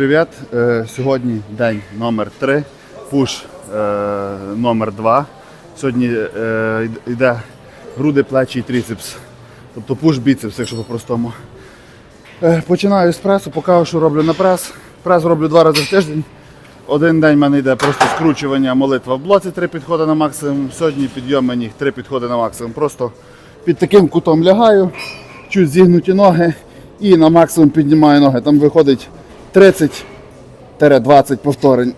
Привіт! Е, Сьогодні день номер 3 пуш е, номер 2 Сьогодні е, йде груди, плечі і трицепс. Тобто пуш біцепс, якщо по-простому. Починаю з пресу, покажу, що роблю на прес. Прес роблю два рази в тиждень. Один день в мене йде просто скручування молитва в блоці, три підходи на максимум. Сьогодні підйом ніг, три підходи на максимум. Просто під таким кутом лягаю, чуть зігнуті ноги і на максимум піднімаю ноги. Там виходить 30-20 повторень.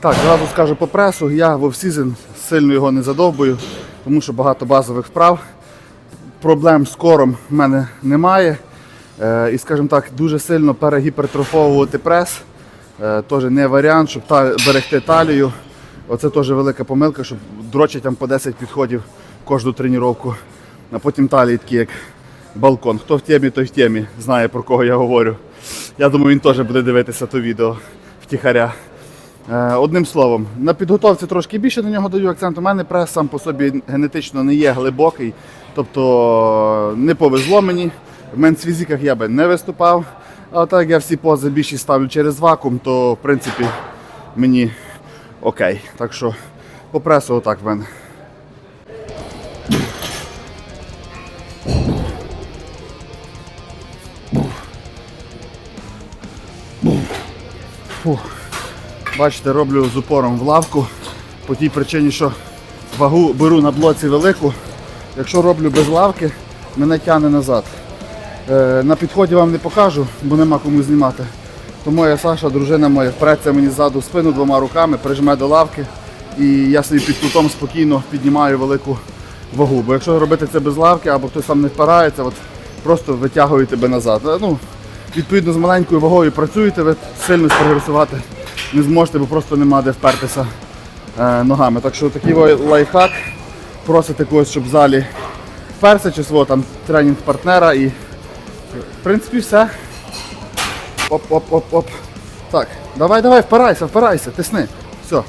Так, зразу скажу по пресу, я в офсізон сильно його не задовбую, тому що багато базових вправ. Проблем з кором в мене немає. Е, і, скажімо так, дуже сильно перегіпертрофовувати прес. Е, теж не варіант, щоб берегти талію. Оце теж велика помилка, щоб дрочать там по 10 підходів кожну тренування. А потім талії як балкон. Хто в темі, той в темі, знає про кого я говорю. Я думаю, він теж буде дивитися то відео втіхаря. Е, Одним словом, на підготовці трошки більше на нього даю акцент. У мене прес сам по собі генетично не є глибокий, тобто не повезло мені. В менсфізіках я би не виступав. А так як я всі пози більшість ставлю через вакуум, то в принципі мені окей. Так що по пресу отак в мене. Фух. Бачите, роблю з упором в лавку по тій причині, що вагу беру на блоці велику. Якщо роблю без лавки, мене тягне назад. Е, на підході вам не покажу, бо нема кому знімати. То моя Саша, дружина моя, впреться мені ззаду спину двома руками, прижме до лавки і я собі під кутом спокійно піднімаю велику вагу. Бо якщо робити це без лавки або хтось там не впирається, от просто витягує тебе назад. Е, Ну, відповідно з маленькою вагою працюєте, ви сильно спрогресувати не зможете, бо просто нема де впертися е, ногами. Так що такий лайфхак. Просите когось, щоб в залі вперся, чи свого там тренінг партнера і в принципі все. Оп-оп-оп-оп. Так, давай, давай, впирайся, впирайся, тисни. Все.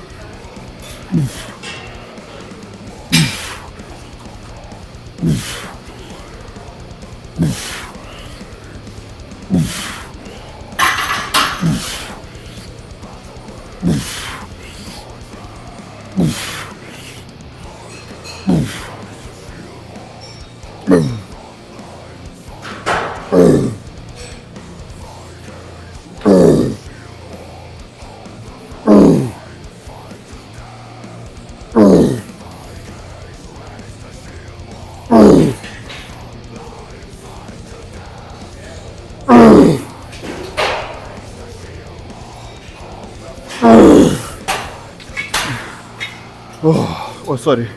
О, сорі.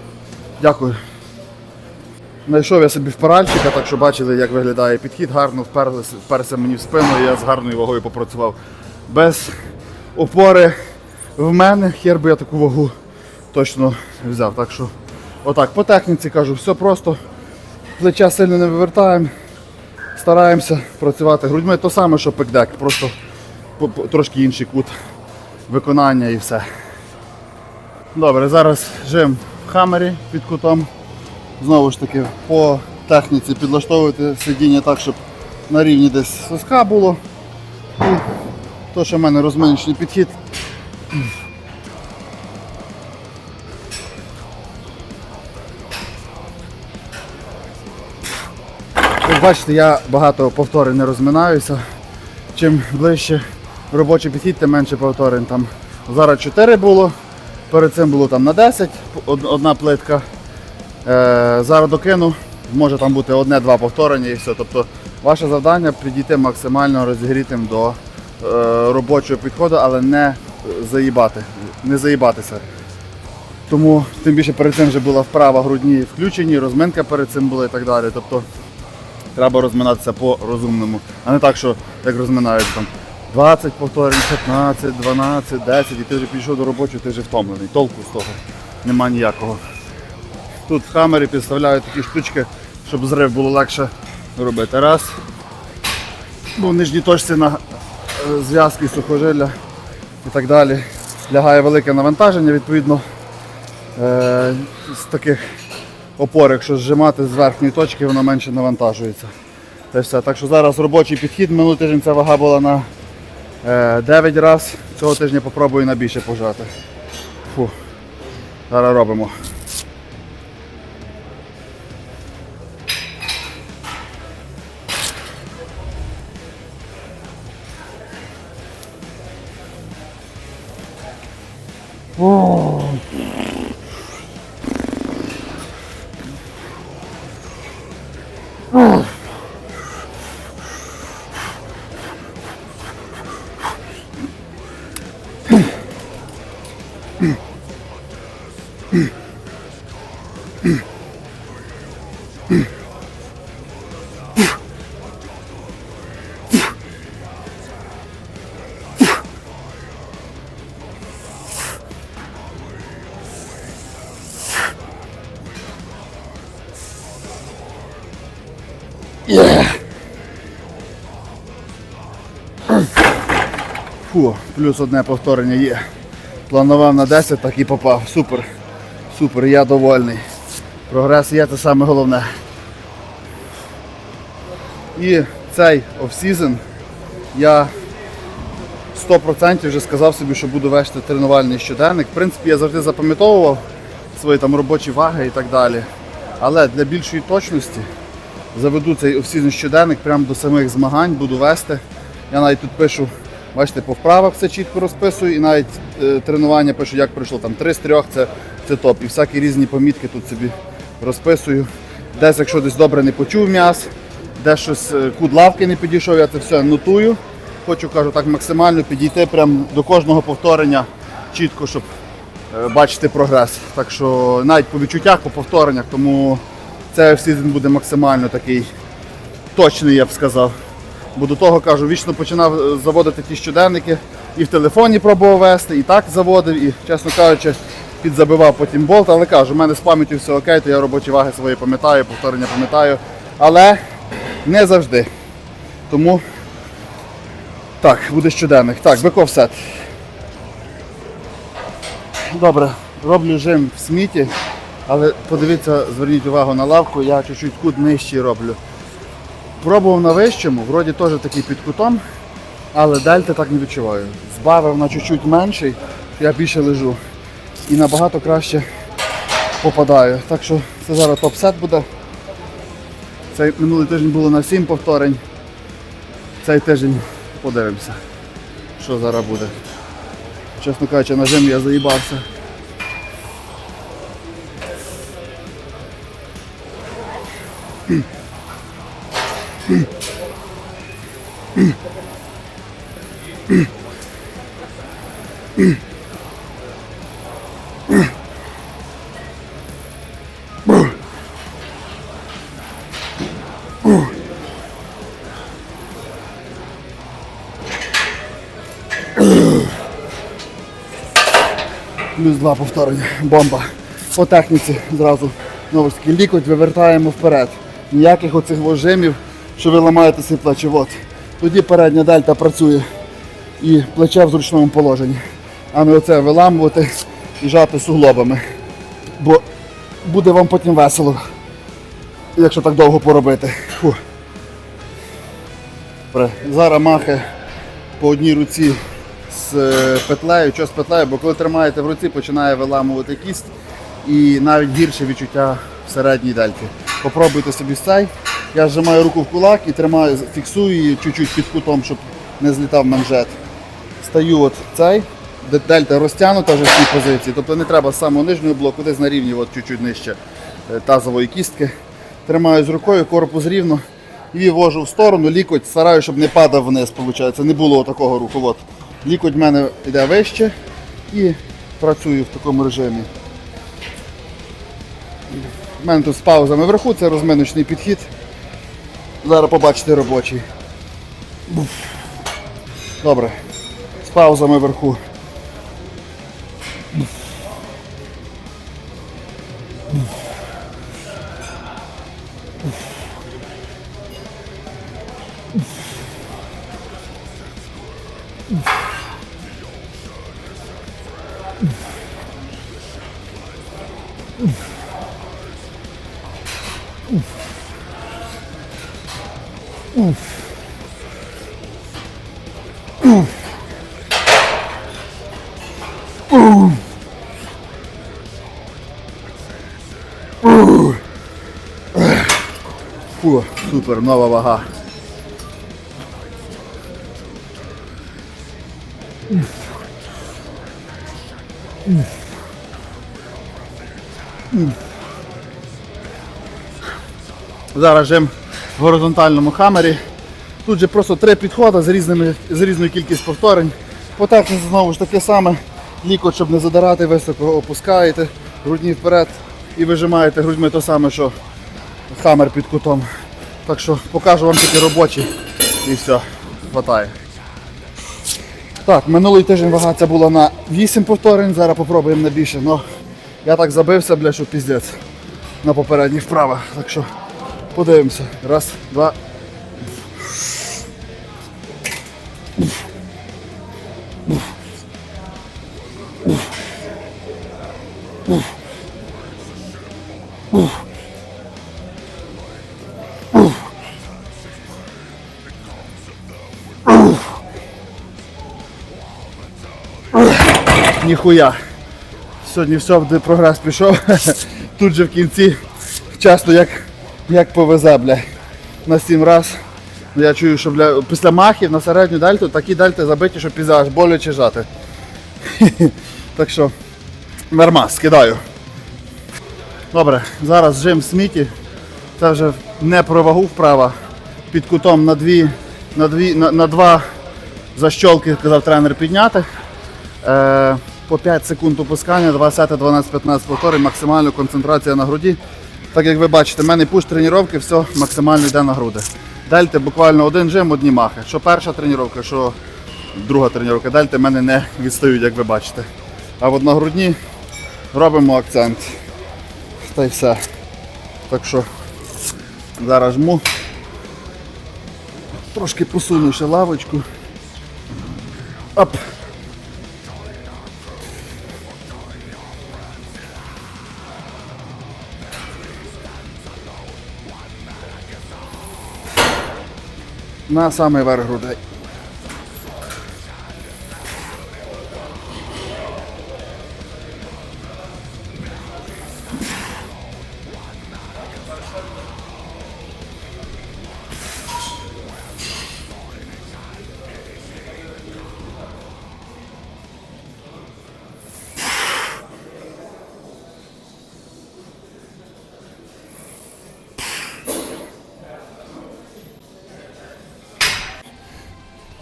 Дякую. Знайшов я собі впиральчика, так що бачили, як виглядає підхід, гарно вперлися, вперся мені в спину, і я з гарною вагою попрацював. Без опори в мене, хер би я таку вагу точно взяв. Так що, отак, по техніці кажу, все просто. Плеча сильно не вивертаємо, стараємося працювати грудьми. То саме, що пикдек, просто трошки інший кут виконання і все. Добре, зараз жим в хамері під кутом. Знову ж таки, по техніці підлаштовувати сидіння так, щоб на рівні десь соска було. І то, що в мене розминочний підхід. Як бачите, я багато повторень не розминаюся. Чим ближче робочий підхід, тим менше повторень. Там зараз 4 було, перед цим було там на 10, одна плитка. Е, зараз докину, може там бути одне-два повторення і все. Тобто ваше завдання підійти максимально розігрітим до е, робочого підходу, але не заїбати, не заїбатися. Тому тим більше перед цим вже була вправа грудні включені, розминка перед цим була і так далі. Тобто треба розминатися по-розумному, а не так, що як розминають там 20 повторень, 15, 12, 10 і ти вже підійшов до робочого, ти вже втомлений. Толку з того нема ніякого. Тут в хамері підставляю такі штучки, щоб зрив було легше робити. Раз. Ну, в нижній точці на е, зв'язки сухожилля і так далі. Лягає велике навантаження, відповідно, е, з таких опори, якщо зжимати з верхньої точки, воно менше навантажується. Та все. Так що зараз робочий підхід. Минулий тиждень ця вага була на 9 разів. Цього тижня попробую на більше пожати. Фу. Зараз робимо. Фу, плюс одне повторення є. Планував на 10, так і попав. Супер. Супер, я довольний. Прогрес є, це саме головне. І цей офсізон я 100% вже сказав собі, що буду вести тренувальний щоденник. В принципі, я завжди запам'ятовував свої там робочі ваги і так далі. Але для більшої точності заведу цей офсізон щоденник прямо до самих змагань, буду вести. Я навіть тут пишу, бачите, по вправах все чітко розписую, і навіть е, тренування пишу, як пройшло там 3 з 3, це, це топ. І всякі різні помітки тут собі розписую. Десь, якщо десь добре не почув м'яс, де щось е, кут лавки не підійшов, я це все нотую. Хочу, кажу, так максимально підійти прям до кожного повторення чітко, щоб е, бачити прогрес. Так що навіть по відчуттях, по повтореннях, тому цей сезон буде максимально такий точний, я б сказав. Бо до того кажу, вічно починав е, заводити ті щоденники, і в телефоні пробував вести, і так заводив, і, чесно кажучи, підзабивав потім болт, але кажу, в мене з пам'яттю все окей, то я робочі ваги свої пам'ятаю, повторення пам'ятаю. Але не завжди. Тому так, буде щоденник. Так, биков сет. Добре, роблю жим в сміті, але подивіться, зверніть увагу на лавку, я чуть-чуть кут нижчий роблю. Пробував на вищому, вроді теж такий під кутом, але дельти так не відчуваю. Збавив на чуть-чуть менший, я більше лежу. І набагато краще попадаю. Так що це зараз топ-сет буде. Цей минулий тиждень було на 7 повторень. Цей тиждень подивимося, що зараз буде. Чесно кажучи, на жим я заїбався. Плюс два повторення. Бомба. По техніці зразу знову ж лікоть вивертаємо вперед. Ніяких оцих вожимів, що ви ламаєте свій плечовод. Тоді передня дельта працює і плече в зручному положенні. А не оце виламувати і жати суглобами. Бо буде вам потім весело, якщо так довго поробити. Фу. Зараз махи по одній руці з е, петлею. Що з петлею? Бо коли тримаєте в руці, починає виламувати кість і навіть гірше відчуття в середній дельті. Попробуйте собі цей. Я зжимаю руку в кулак і тримаю, фіксую її чуть-чуть під кутом, щоб не злітав манжет. Стаю от цей, де дельта розтягнута вже в цій позиції. Тобто не треба з самого нижнього блоку, десь на рівні, от чуть-чуть нижче е, тазової кістки. Тримаю з рукою, корпус рівно і вожу в сторону, лікоть, стараюся, щоб не падав вниз, виходить. Не було такого руху. От. Лікоть в мене йде вище і працюю в такому режимі. У мене тут з паузами вверху, це розминочний підхід. Зараз побачите робочий. Буф. Добре. З паузами вверху. Буф. Буф. Буф. Буф. Буф. Буф. Буф. Фу, супер, нова вага. Зараз жим в горизонтальному хамері. Тут же просто три підходи з, різними, з різною кількістю повторень. По техніці знову ж таке саме. Лікоть, щоб не задирати високо, опускаєте грудні вперед і вижимаєте грудьми те саме, що хамер під кутом. Так що покажу вам тільки робочі і все, хватає. Так, минулий тиждень вага ця була на 8 повторень, зараз попробуємо на більше. Но я так забився, бля, що піздець на попередніх вправах. Так що подивимося. Раз, два. Ніхуя. Сьогодні все, де прогрес пішов. Тут же в кінці часто як, як повезе, бля. На сім раз. Ну, Я чую, що бля, після махів на середню дельту такі дельти забиті, що пізда аж боляче жати. Так що, норма, скидаю. Добре, зараз жим сміті. Це вже не про вагу вправа. Під кутом на дві, на дві, на, на два защолки, казав тренер, підняти. Е, по 5 секунд опускання, 2 сети, 12-15 повторень, максимальна концентрація на груді. Так як ви бачите, в мене пуш тренування, все максимально йде на груди. Дельте буквально один жим, одні махи. Що перша тренування, що друга тренування. Дельте мене не відстають, як ви бачите. А от на грудні робимо акцент. Та й все. Так що зараз жму. Трошки посуну ще лавочку. Оп. На самий верх грудей.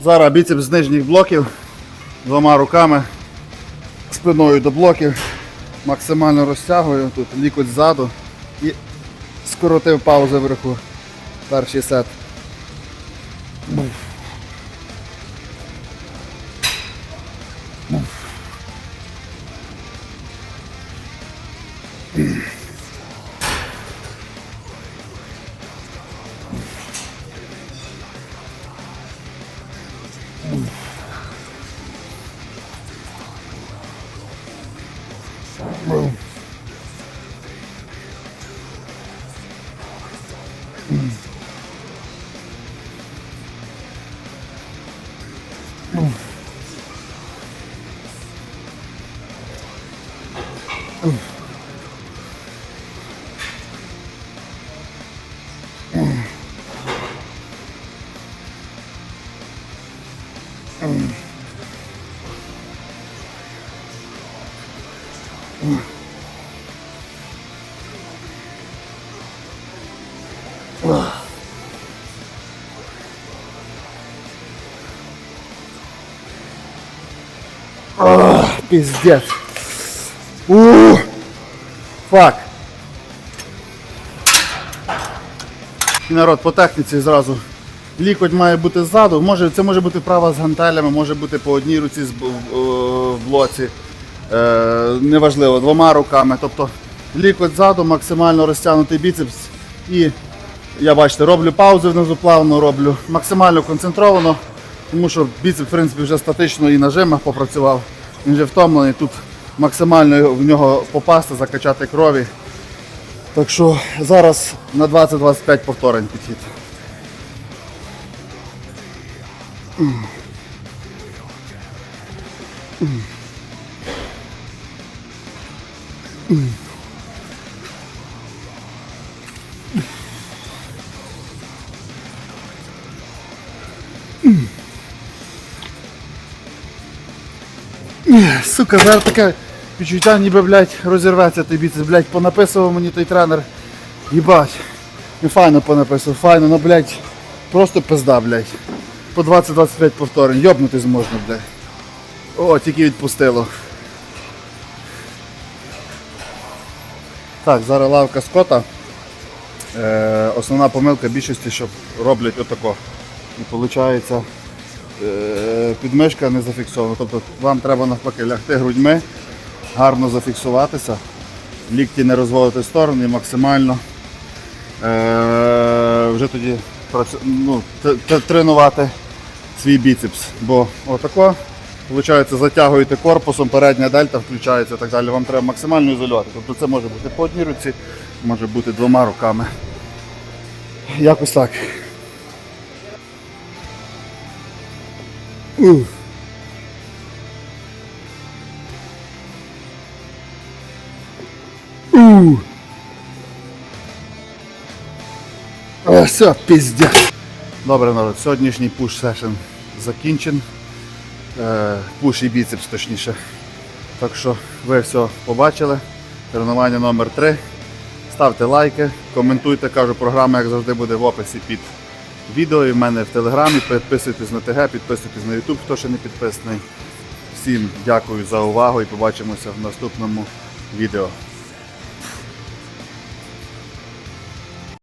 Зараз біцепс з нижніх блоків двома руками спиною до блоків. Максимально розтягую, тут лікоть ззаду і скоротив паузи вверху. Перший сет. Піздець. Ух! Фак. І народ по техніці зразу. Лікоть має бути ззаду. Може, це може бути права з гантелями, може бути по одній руці б- в, блоці. Е, неважливо, двома руками. Тобто лікоть ззаду, максимально розтягнутий біцепс. І я бачите, роблю паузи внизу плавно, роблю максимально концентровано, тому що біцеп в принципі вже статично і на жимах попрацював. Він вже втомлений, тут максимально в нього попасти, закачати крові. Так що зараз на 20-25 повторень підхід. Сука, зараз таке відчуття, ніби, блядь, розірветься той біцепс, блядь, понаписував мені той тренер. Їбать. І файно понаписував, файно, ну, блядь, просто пизда, блядь. По 20-25 повторень, йобнути зможна, блядь. О, тільки відпустило. Так, зараз лавка скота. Е, основна помилка більшості, що роблять отако. І виходить, підмишка не зафіксована. Тобто вам треба навпаки лягти грудьми, гарно зафіксуватися, лікті не розводити в сторони максимально. Е, вже тоді ну, тренувати свій біцепс. Бо отако, виходить, затягуєте корпусом, передня дельта включається і так далі. Вам треба максимально ізолювати. Тобто це може бути по одній руці, може бути двома руками. Якось так. Ух. Все, піздець. Добре, народ, сьогоднішній пуш сешн закінчен. Е, пуш і біцепс точніше. Так що ви все побачили. Тренування номер 3 Ставте лайки, коментуйте, кажу, програма, як завжди, буде в описі під відео. В мене в телеграмі. Підписуйтесь на ТГ, підписуйтесь на YouTube, хто ще не підписаний. Всім дякую за увагу і побачимося в наступному відео.